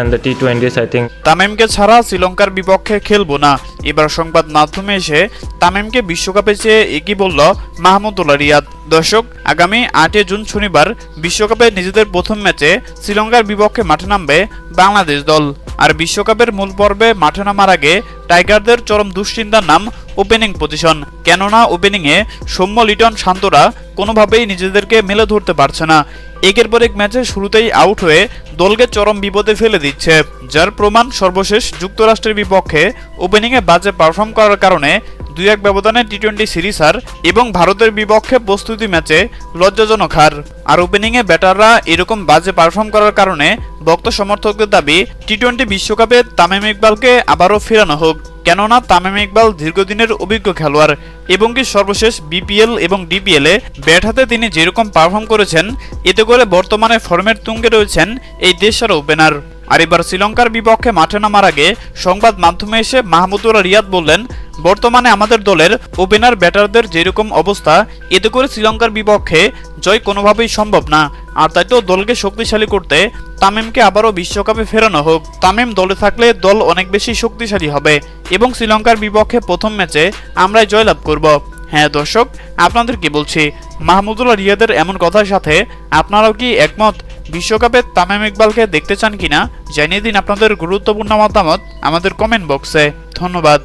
And the T20s, I think. তামিমকে ছাড়া শ্রীলঙ্কার বিপক্ষে খেলব না। এবার সংবাদ মাধ্যমে এসে তামিমকে বিশ্বকাপে চেয়ে একই বলল মাহমুদুল্লাহ রিয়াদ। দর্শক আগামী আটই জুন শনিবার বিশ্বকাপে নিজেদের প্রথম ম্যাচে শ্রীলঙ্কার বিপক্ষে মাঠে নামবে বাংলাদেশ দল। আর বিশ্বকাপের মূল পর্বে মাঠে নামার আগে টাইগারদের চরম দুশ্চিন্তার নাম ওপেনিং পজিশন। কেননা ওপেনিংয়ে সৌম্য লিটন শান্তরা কোনোভাবেই নিজেদেরকে মেলে ধরতে পারছে না। একের পর এক ম্যাচে শুরুতেই আউট হয়ে দলকে চরম বিপদে ফেলে দিচ্ছে, যার প্রমাণ সর্বশেষ যুক্তরাষ্ট্রের বিপক্ষে ওপেনিংয়ে বাজে পারফর্ম করার কারণে দুই এক ব্যবধানে টি টোয়েন্টি সিরিজ হার এবং ভারতের বিপক্ষে প্রস্তুতি ম্যাচে লজ্জাজনক হার। আর ওপেনিংয়ে ব্যাটাররা এরকম বাজে পারফর্ম করার কারণে ভক্ত সমর্থকদের দাবি টি টোয়েন্টি বিশ্বকাপে তামিম ইকবালকে আবারও ফেরানো হোক। কেননা তামিম ইকবাল দীর্ঘদিনের অভিজ্ঞ খেলোয়াড় এবং কি সর্বশেষ বিপিএল এবং ডিপিএল ব্যাট হাতে তিনি যেরকম পারফর্ম করেছেন, এতে করে বর্তমানে ফর্মের তুঙ্গে রয়েছেন এই দেশের ওপেনার। আর এবার শ্রীলঙ্কার বিপক্ষে মাঠে নামার আগে সংবাদ মাধ্যমে এসে মাহমুদুল্লাহ রিয়াদ বললেন, বর্তমানে আমাদের দলের ওপেনার ব্যাটারদের যেরকম অবস্থা, এতে করে শ্রীলঙ্কার বিপক্ষে জয় কোনোভাবেই সম্ভব না। আর তাই তো দলকে শক্তিশালী করতে তামিমকে আবারও বিশ্বকাপে ফেরানো হোক। তামিম দলে থাকলে দল অনেক বেশি শক্তিশালী হবে এবং শ্রীলঙ্কার বিপক্ষে প্রথম ম্যাচে আমরাই জয়লাভ করব। হ্যাঁ দর্শক, আপনাদের কি বলছি? মাহমুদুল্লাহ রিয়াদের এমন কথার সাথে আপনারাও কি একমত? বিশ্বকাপে তামিম ইকবালকে দেখতে চান কিনা জানিয়ে দিন আপনাদের গুরুত্বপূর্ণ মতামত আমাদের কমেন্ট বক্সে ধন্যবাদ।